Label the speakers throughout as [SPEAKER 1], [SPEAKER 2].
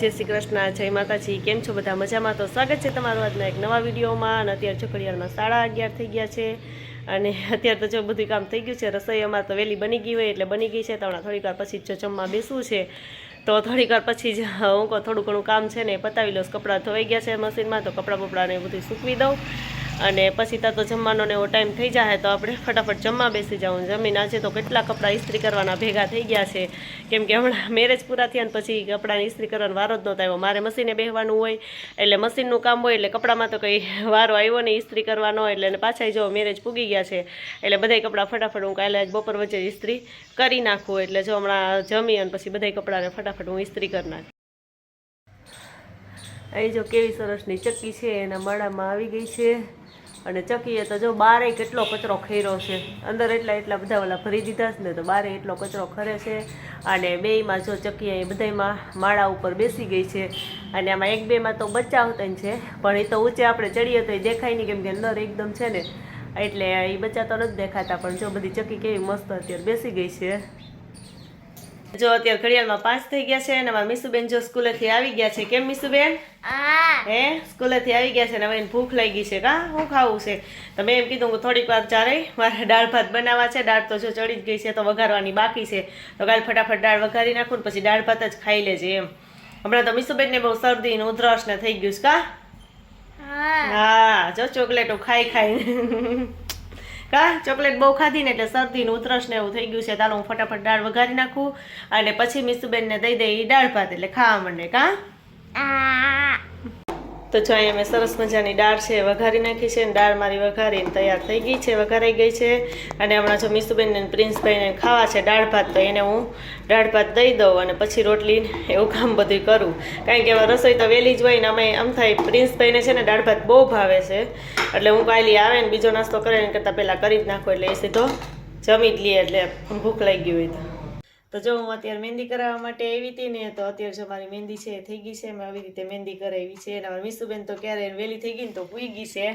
[SPEAKER 1] જય શ્રી કૃષ્ણ, જય માતાજી, કેમ છો બધા? મજામાં તો સ્વાગત છે તમારું આજના એક નવા વિડીયોમાં. અને અત્યારે છોકરીયારમાં સાડા અગિયાર થઈ ગયા છે. અને અત્યારે તો જો બધું કામ થઈ ગયું છે, રસોઈ અમારે તો વહેલી બની ગઈ હોય એટલે બની ગઈ છે. તો હમણાં થોડીક વાર પછી જો જમવા બેસવું છે. તો થોડીક વાર પછી જ હું થોડું ઘણું કામ છે ને પતાવી લઉં. કપડાં ધોવાઈ ગયા છે મશીનમાં, તો કપડાં બપડાને બધું સૂકવી દઉં. અને પછી ત્યાં તો જમવાનો ને એવો ટાઈમ થઈ જાય તો આપણે ફટાફટ જમવા બેસી જવું જમીન આજે તો કેટલા કપડાં ઇસ્ત્રી કરવાના ભેગા થઈ ગયા છે. કેમ કે હમણાં મેરેજ પૂરા થયા ને પછી કપડાની ઇસ્ત્રી કરવાનો વારો જ નહોતો આવ્યો. મારે મશીને બેહવાનું હોય એટલે મશીનનું કામ હોય એટલે કપડામાં તો કંઈ વારો આવ્યો નહીં ઇસ્ત્રી કરવાનો. એટલે પાછા જો મેરેજ પૂગી ગયા છે એટલે બધાય કપડાં ફટાફટ હું કાલે બપોર વચ્ચે ઇસ્ત્રી કરી નાખું. એટલે જો હમણાં જમી અને પછી બધાય કપડાને ફટાફટ હું ઇસ્ત્રી કરી નાખું. અહીં જો કેવી સરસની ચક્કી છે. એના માળામાં આવી ગઈ છે. અને ચકીએ તો જો બારે કેટલો કચરો ખર્યો છે. અંદર એટલા એટલા બધા ઓલા ભરી દીધા છે ને તો બારે એટલો કચરો ખરે છે. અને બેયમાં જો ચકીએ એ બધાયમાં માળા ઉપર બેસી ગઈ છે. અને આમાં એક બેમાં તો બચાવતા છે, પણ એ તો ઊંચે આપણે ચડીએ તો એ દેખાય નહીં કેમ કે અંદર એકદમ છે ને, એટલે એ બચ્ચા તો નથી દેખાતા, પણ જો બધી ચકી કેવી મસ્ત અત્યારે બેસી ગઈ છે. જો અત્યારે ઘડિયાળમાં પાંચ થઈ ગયા છે અને મારા મીસુબેન જો સ્કૂલેથી આવી ગયા છે. કેમ મીસુબેન? હે. સ્કૂલેથી આવી ગયા છે ને હવે એને ભૂખ લાગી છે. કા? શું ખાવું છે? તો મેં એમ કીધું હું થોડીક વાર ચારે મારે દાળ ભાત બનાવવા છે. દાળ તો જો ચડી જ ગઈ છે તો વઘારવાની બાકી છે. તો કાલે ફટાફટ દાળ વઘારી નાખું ને પછી દાળ ભાત જ ખાઈ લેજે એમ. હમણાં તો મીસુબેનને બહુ શરદી ને ઉધરસ ને થઈ ગયું છે. કા? હા. જો ચોકલેટો ખાઈ ખાઈ કા? ચોકલેટ બહુ ખાધી ને એટલે શરદી ને ઉધરસ ને એવું થઈ ગયું છે. ચાલો હું ફટાફટ દાળ વઘારી નાખું અને પછી મીસુબેનને દઈ દઈ ઈ દાળ ભાત એટલે ખાવા માંડે, કા? તો જો અહીંયા મેં સરસ મજાની દાળ છે વઘારી નાખી છે અને દાળ મારી વઘારીને તૈયાર થઈ ગઈ છે, વઘારાઈ ગઈ છે. અને હમણાં જો મીસુબેન ને પ્રિન્સભાઈને ખાવા છે દાળ ભાત, તો એને હું દાળ ભાત દઈ દઉં અને પછી રોટલી એવું કામ બધું કરું. કારણ કે રસોઈ તો વહેલી જ હોય ને અમે આમ થાય પ્રિન્સભાઈને છે ને દાળ ભાત બહુ ભાવે છે. એટલે હું કાયલી આવે ને બીજો નાસ્તો કરે ને કરતાં પહેલાં કરી જ નાખું એટલે એ સીધો જમી જ લઈએ એટલે ભૂખ લાગી હોય તો. તો જો હું અત્યારે મહેંદી કરાવવા માટે આવી હતી ને, તો અત્યારે જો મારી મહેંદી છે, થઈ ગઈ છે. મેં આવી રીતે મહેંદી કરાવી છે અને મારી મીસુબેન તો ક્યારે વહેલી થઈ ગઈ ને તો પૂઈ ગઈ છે.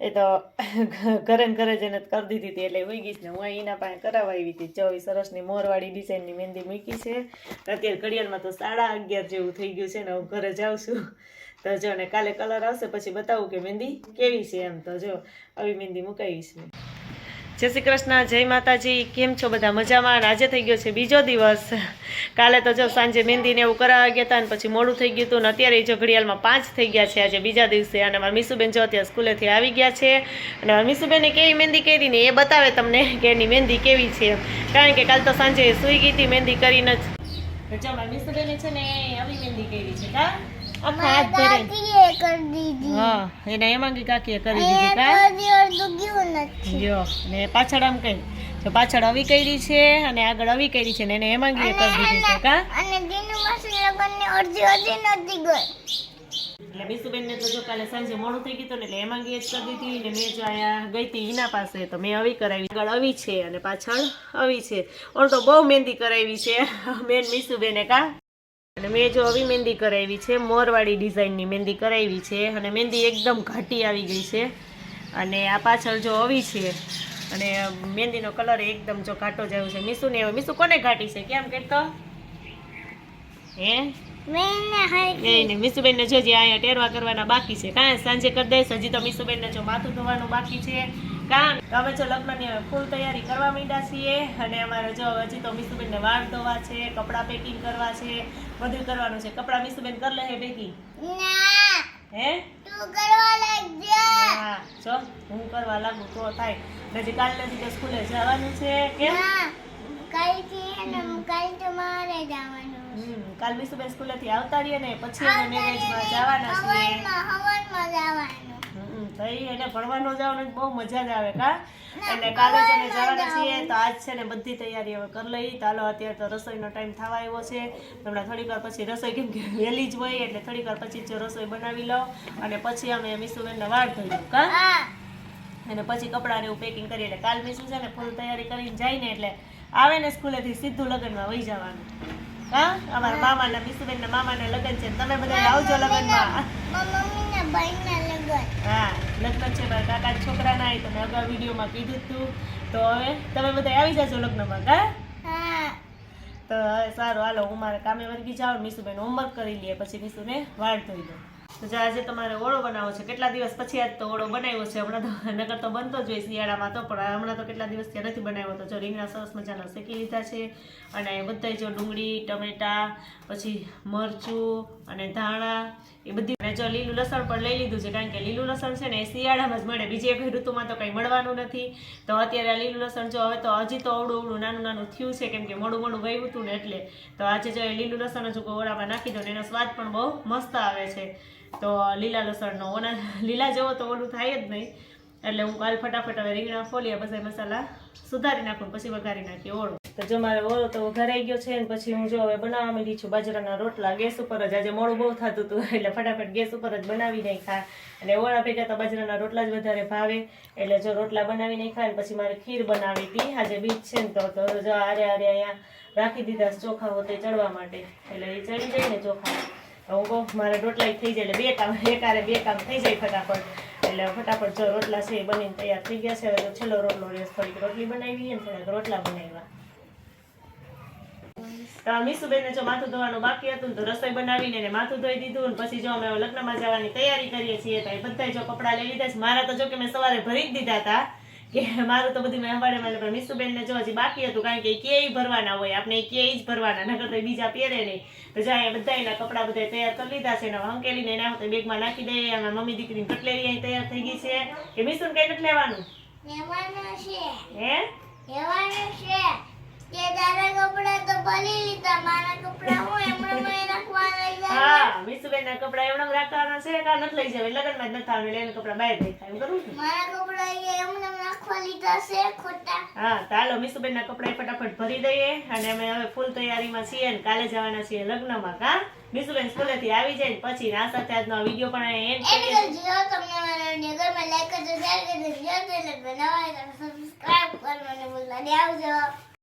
[SPEAKER 1] એ તો ઘરે ને ઘરે જઈને કરી દીધી હતી એટલે હોઈ ગઈ ને હું એના પાસે કરાવવા આવી હતી. જો સરસની મોરવાળી ડિઝાઇનની મહેંદી મૂકી છે. અત્યારે ઘડિયાળમાં તો સાડા અગિયાર જેવું થઈ ગયું છે ને, હું ઘરે જાઉં છું. તો જો ને કાલે કલર આવશે, પછી બતાવું કે મહેંદી કેવી છે એમ. તો જો, આવી મહેંદી મુકાવી છે. જય શ્રી કૃષ્ણ, જય માતાજી, કેમ છો બધા? મજામાં? અને આજે થઈ ગયો છે બીજો દિવસ. કાલે તો જો સાંજે મહેંદીને એવું કરાવવા ગયા હતા ને પછી મોડું થઈ ગયું હતું ને અત્યારે જો ઘડિયાળમાં પાંચ થઈ ગયા છે આજે બીજા દિવસે અને મારા મીસુબેન જો અત્યારે સ્કૂલેથી આવી ગયા છે અને મારા મીસુબેને કેવી મહેંદી કરી ને એ બતાવે તમને કે એની મહેંદી કેવી છે. કારણ કે કાલ તો સાંજે સૂઈ ગઈ હતી, મહેંદી કરીને જ. મારા મીસુબેને છે ને આવી મહેંદી કરી છે, કા? હા એને એમાંગી કાકીએ કરી દીધી કા જો ને પાછળ આમ કઈ? તો પાછળ અવી કરી છે અને આગળ અવી કરી છે ને એને હેમાંગીએ કરી દીધી છે કા? એટલે બિસુબેન ને તો જો કાલે સાંજે મોડું થઈ ગયું હતું ને એટલે હેમાંગીએ જ કરી દીધી ને મેં જો અહીંયા ગઈ હતી એના પાસે તો મેં અવી કરાવી. આગળ અવી છે અને પાછળ અવી છે. ઓર તો બહુ મહેંદી કરાવી છે મેન મીસુબેને કા? અને મેં જો આવી મહેંદી કરાવી છે મોરવાળી ડિઝાઇનની મહેંદી કરાવી છે અને મહેંદી એકદમ ઘાટી આવી ગઈ છે. અને આ પાછળ જો આવી છે અને મહેંદીનો કલર એકદમ જો ઘાટો જ આવ્યો છે. મીસુને હવે મીસુ કોને ઘાટી છે? કેમ કેતો? હે? નહીં મીસુબેન ને જો જે અહીંયા ટેરવા કરવાના બાકી છે. કાં સાંજે કરી દઈશ હજી તો મીસુબેન ને જો માથું ધોવાનું બાકી છે. કાં અમે જો લગ્નની અમે ફૂલ તૈયારી કરવા માંડ્યા છીએ અને અમારે જો હજી તો મીસુબેનને વાળ ધોવા છે કપડાં પેકિંગ કરવા છે બધું કરવાનું છે. કપડાં મીસુબેન કરી લે હે પેકિંગ હે? હા જો હું કરવા લાગુ તો થાય. હજી કાલ નથી તો સ્કૂલે જવાનું છે કેમ? હમ કાલ મીસુબેન સ્કૂલેથી આવતા રહીએ ને પછી અમે મેરેજમાં જવાના છીએ. હમ, તો એટલે ફરવાનો જાવ ને બહુ મજા જ આવે કા? એટલે કાલે જ અમે જવાના છીએ તો આજ છે ને બધી તૈયારી હવે કરી લઈ. ચાલો અત્યારે તો રસોઈનો ટાઈમ થવા આવ્યો છે. હમણાં થોડીક વાર પછી રસોઈ કેમ કે વહેલી જ હોય એટલે થોડીક વાર પછી જો રસોઈ બનાવી લો અને પછી અમે મીસુબેનને વાળ ધોઈ કા? અને પછી કપડાને એવું પેકિંગ કરીએ. એટલે કાલ મીસુ છે ને ફૂલ તૈયારી કરીને જાય ને એટલે આવે ને સ્કૂલેથી સીધું લગ્નમાં વહી જવાનું. હા અમારા મામાના મીસુબેનના મામાના લગ્ન છે તમે બધા આવજો લગ્નમાં. હા લગ્ન છે મારા કાકા છોકરાના એ તમે અગાઉ વિડીયોમાં કીધું હતું તો. હવે તમે બધા આવી જાજો લગ્નમાં કા? તો હવે સારું હાલો હું મારે કામે વર્ગી જાઉં મીસુબેન હોમવર્ક કરી લઈએ પછી મીસુને વાળ ધોઈ દઉં. તો જો આજે તમારે ઓળો બનાવવો છે કેટલા દિવસ પછી આજ તો ઓળો બનાવ્યો છે? હમણાં તો નગર તો બનતો જ હોય શિયાળામાં તો પણ હમણાં તો કેટલા દિવસ ત્યાં નથી બનાવ્યો તો જો રીંગણા સરસ મજાના શેકી લીધા છે અને બધા જો ડુંગળી ટમેટા પછી મરચું અને ધાણા એ બધી અને જો લીલું લસણ પણ લઈ લીધું છે, કારણ કે લીલું લસણ છે ને એ શિયાળામાં જ મળે. બીજી એક ઋતુમાં તો કંઈ મળવાનું નથી. તો અત્યારે આ લીલું લસણ જો હવે તો હજી તો અવડું અવડું નાનું નાનું થયું છે, કેમ કે મોડું મોડું ગયું હતું ને એટલે. તો આજે જો એ લીલું લસણ હજુ ઓળામાં નાખી દો ને એનો સ્વાદ પણ બહુ મસ્ત આવે છે. તો લીલા લસણનો ઓના લીલા જેવો તો ઓલું થાય જ નહીં. એટલે હું કાલ ફટાફટ હવે રીંગણા ફોલીએ બધા મસાલા સુધારી નાખું પછી વઘારી નાખીએ. ઓળો. તો જો મારે ઓળો તો વઘારાઈ ગયો છે ને પછી હું જો હવે બનાવવા માંડી છું. બાજરાના રોટલા, ગેસ ઉપર જ. આજે મોડું બહુ થતું હતું, એટલે ફટાફટ ગેસ ઉપર જ બનાવી નાખ્યા. અને ઓળા ભેગા તો બાજરાના રોટલા જ વધારે ભાવે. એટલે જો રોટલા બનાવી નાખ્યા ને પછી મારે ખીર બનાવી હતી. આજે બીજ છે ને તો જો આરે આરે અહીંયા રાખી દીધા ચોખા હોતે ચડવા માટે. એટલે એ ચડી જાય ને ચોખા. હું કહું, મારે રોટલા થઈ જાય. એટલે બે કામ એકારે બે કામ થઈ જાય ફટાફટ. એટલે ફટાફટ જો રોટલા છે એ બનીને તૈયાર થઈ ગયા છે. હવે છેલ્લો રોટલો રેસ, થોડીક રોટલી બનાવી અને થોડાક રોટલા બનાવ્યા. તો આ મીસુબેનને જો માથું ધોવાનું બાકી હતું તો રસોઈ બનાવીને એને માથું ધોઈ દીધું અને પછી જો અમે લગ્નમાં જવાની તૈયારી કરીએ છીએ તો એ બધા જો કપડાં લઈ લીધા છે. મારા તો જો કે મેં સવારે ભરી જ દીધા હતા કે મારું તો બધું મેં હવાડે મળે પણ મીસુબેનને જો હજી બાકી હતું કારણ કે ક્યાંય ભરવાના હોય. આપણે એ ક્યાંય જ ભરવાના નકર તો બીજા પહેરે નહીં. તો જાય બધા એના કપડાં બધા તૈયાર કરી લીધા છે એના હંકેલીને એના હાથે બેગમાં નાખી દઈએ. આમાં મમ્મી દીકરીની કટલેરી અહીં તૈયાર થઈ ગઈ છે. કે મીસુને કઈ નથી લેવાનું?
[SPEAKER 2] લેવાનું
[SPEAKER 1] હે?
[SPEAKER 2] લેવાનું છે. કે તારા કપડા તો ભરી લીધા મારા કપડા હું એમણે મેં રાખવાના છે?
[SPEAKER 1] હા મીસુબેન કપડા એમણે રાખવાના છે કા નથી લઈ જવા? લગ્નમાં જ નથી આવે એટલે કપડા બહાર દેખાય એમ કરું ને
[SPEAKER 2] મારા કપડા એ એમણે રાખવા લીધા છે ખોટા.
[SPEAKER 1] હા તો હાલો ના કપડા ફટાફટ ભરી દઈએ અને અમે હવે ફૂલ તૈયારીમાં છીએ અને કાલે જવાના છીએ લગ્નમાં કા? મીસુબેન સ્કૂલેથી આવી જાય પછી ના સાથે આજનો વીડિયો પણ
[SPEAKER 2] એન્ડ
[SPEAKER 1] કરીએ.
[SPEAKER 2] તમને મારા વીડિયો ગમે લાઈક કરજો શેર કરજો વીડિયો તો બનાવાય તો સબસ્ક્રાઇબ કરવાનું ભૂલતા નહીં આવજો.